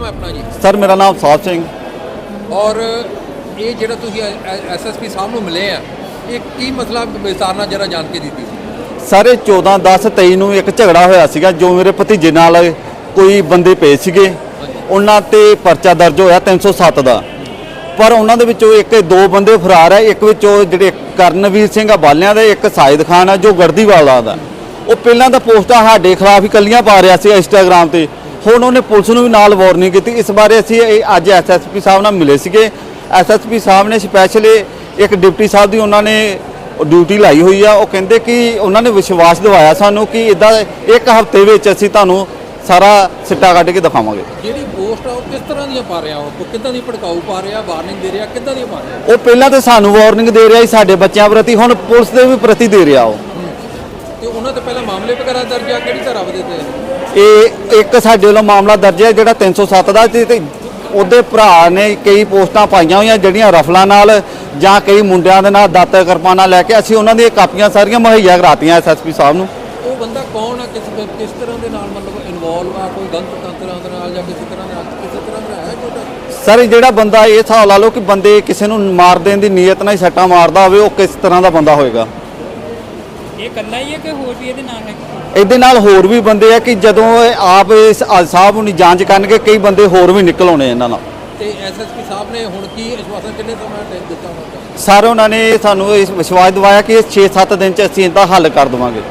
ਨਾਮ ਹੈ ਆਪਣਾ ਜੀ? ਸਰ ਮੇਰਾ ਨਾਮ ਸਾਹਿਬ ਸਿੰਘ। ਔਰ ਇਹ ਜਿਹੜਾ ਤੁਸੀਂ ਐਸਐਸਪੀ ਸਾਹਿਬ ਨੂੰ ਮਿਲੇ ਆ ਇਹ ਕੀ ਮਸਲਾ ਵਿਸਤਾਰ ਨਾਲ ਜਰਾ ਜਾਣ ਕੇ ਦਿੱਤੀ ਸਾਰੇ 14 10 23 ਨੂੰ ਇੱਕ ਝਗੜਾ ਹੋਇਆ ਸੀਗਾ ਜੋ ਮੇਰੇ ਭਤੀਜੇ ਨਾਲ ਕੋਈ ਬੰਦੇ ਪਏ ਸੀਗੇ। ਉਹਨਾਂ ਤੇ ਪਰਚਾ ਦਰਜ ਹੋਇਆ 307 ਦਾ। ਪਰ ਉਹਨਾਂ ਦੇ ਵਿੱਚੋਂ ਇੱਕ ਦੋ ਬੰਦੇ ਫਰਾਰ ਹੈ ਇੱਕ ਵਿੱਚੋਂ ਜਿਹੜੇ ਕਰਨਵੀਰ ਸਿੰਘ ਆ ਬਾਲਿਆਂ ਦਾ ਇੱਕ ਸਾਇਦ ਖਾਨ ਆ ਜੋ ਗੜਦੀਵਾਲਾ ਦਾ। ਉਹ ਪਹਿਲਾਂ ਤਾਂ ਪੋਸਟਾਂ ਸਾਡੇ ਖਿਲਾਫ ਹੀ ਕੱਲੀਆਂ ਪਾ ਰਿਹਾ ਸੀ ਇੰਸਟਾਗ੍ਰam ਤੇ। ਹੁਣ ਉਹਨੇ ਪੁਲਿਸ ਨੂੰ ਵੀ ਨਾਲ ਵਾਰਨਿੰਗ ਕੀਤੀ। ਇਸ ਬਾਰੇ ਅਸੀਂ ਇਹ ਅੱਜ ਐਸਐਸਪੀ ਸਾਹਿਬ ਨਾਲ ਮਿਲੇ ਸੀਗੇ। ਐਸਐਸਪੀ ਸਾਹਿਬ ਨੇ ਸਪੈਸ਼ਲ ਇੱਕ ਡਿਪਟੀ ਸਾਹਿਬ ਦੀ ਉਹਨਾਂ ਨੇ ਡਿਊਟੀ ਲਾਈ ਹੋਈ ਆ। ਉਹ ਕਹਿੰਦੇ ਕਿ ਉਹਨਾਂ ਨੇ ਵਿਸ਼ਵਾਸ ਦਿਵਾਇਆ ਸਾਨੂੰ ਕਿ ਇਦਾਂ ਇੱਕ ਹਫ਼ਤੇ ਵਿੱਚ ਅਸੀਂ ਤੁਹਾਨੂੰ ਸਾਰਾ ਸਿੱਟਾ ਕੱਢ ਕੇ ਦਿਖਾਵਾਂਗੇ। ਜਿਹੜੀ ਪੋਸਟ ਆ ਉਹ ਕਿਸ ਤਰ੍ਹਾਂ ਦੀਆਂ ਪਾ ਰਿਹਾ? ਉਹ ਕਿੱਦਾਂ ਦੀ ਭੜਕਾਊ ਪਾ ਰਿਹਾ? ਵਾਰਨਿੰਗ ਦੇ ਰਿਹਾ? ਕਿੱਦਾਂ ਦੀ ਪਾ ਰਿਹਾ? ਉਹ ਪਹਿਲਾਂ ਤਾਂ ਸਾਨੂੰ ਵਾਰਨਿੰਗ ਦੇ ਰਿਹਾ ਸੀ ਸਾਡੇ ਬੱਚਿਆਂ ਪ੍ਰਤੀ ਹੁਣ ਪੁਲਿਸ ਦੇ ਵੀ ਪ੍ਰਤੀ ਦੇ ਰਿਹਾ ਉਹ। ਤੇ ਉਹਨਾਂ ਤੋਂ ਪਹਿਲਾਂ ਮਾਮਲੇ ਵਗੈਰਾ ਦਰਜ ਆ? ਕਿਹੜੀ ਧਾਰਾ ਦੇ ਤੇ? ਇਹ ਇੱਕ ਸਾਡੇ ਵੱਲੋਂ ਮਾਮਲਾ ਦਰਜ ਹੈ ਜਿਹੜਾ 307 ਦਾ ਤੇ ਉਹਦੇ ਭਰਾ ਨੇ ਕਈ ਪੋਸਟਾਂ ਪਾਈਆਂ ਹੋਈਆਂ ਜਿਹੜੀਆਂ ਰਫਲਾਂ ਨਾਲ ਜਾਂ ਕਈ ਮੁੰਡਿਆਂ ਦੇ ਨਾਲ ਦਾਤਰ ਕਿਰਪਾਨਾਂ ਲੈ ਕੇ ਅਸੀਂ ਉਹਨਾਂ ਦੀਆਂ ਕਾਪੀਆਂ ਸਾਰੀਆਂ ਮੁਹੱਈਆ ਕਰਾਤੀਆਂ ਐਸਐਸਪੀ ਸਾਹਿਬ ਨੂੰ। ਉਹ ਬੰਦਾ ਕੌਣ ਆ? ਕਿਸ ਕਿਸ ਤਰ੍ਹਾਂ ਦੇ ਨਾਲ ਮਤਲਬ ਇਨਵੋਲਵ ਆ? ਕੋਈ ਗਲਤ ਤੰਤਰਾਂ ਦੇ ਨਾਲ ਜਾਂ ਕਿਸੇ ਤਰ੍ਹਾਂ ਦਾ ਕਿਸੇ ਤਰ੍ਹਾਂ ਦਾ ਹੈ ਕੋਈ? ਸਰ ਜਿਹੜਾ ਬੰਦਾ ਇਹ ਹਿਸਾਬ ਲਾ ਲਓ ਕਿ ਬੰਦੇ ਕਿਸੇ ਨੂੰ ਮਾਰ ਦੇਣ ਦੀ ਨੀਅਤ ਨਾਲ ਹੀ ਸੱਟਾਂ ਮਾਰਦਾ ਹੋਵੇ ਉਹ ਕਿਸ ਤਰ੍ਹਾਂ ਦਾ ਬੰਦਾ ਹੋਵੇਗਾ ਇਹ ਇਕੱਲਾ ਹੀ ਹੈ ਕਿ ਹੋਰ ਵੀ ਇਹਦੇ ਨਾਲ ਹੈ? ਇਹਦੇ ਨਾਲ ਹੋਰ ਵੀ ਬੰਦੇ ਆ ਕਿ ਜਦੋਂ ਇਹ ਆਪ ਇਸ ਸਾਹਿਬ ਨੂੰ ਜਾਂਚ ਕਰਨਗੇ ਕਈ ਬੰਦੇ ਹੋਰ ਵੀ ਨਿਕਲ ਆਉਣੇ ਇਹਨਾਂ ਨਾਲ। ਤੇ ਐਸਐਸਪੀ ਸਾਹਿਬ ਨੇ ਹੁਣ ਕੀ ਵਿਸ਼ਵਾਸਨ ਕਿੰਨੇ ਸਮਾਂ ਟਾਈਮ ਦਿੱਤਾ ਨੂੰ? ਸਰ ਉਹਨਾਂ ਨੇ ਸਾਨੂੰ ਇਸ ਵਿਸ਼ਵਾਸ ਦਿਵਾਇਆ ਕਿ 6-7 ਦਿਨ ਚ ਅਸੀਂ ਇਹਦਾ ਹੱਲ ਕਰ ਦੇਵਾਂਗੇ।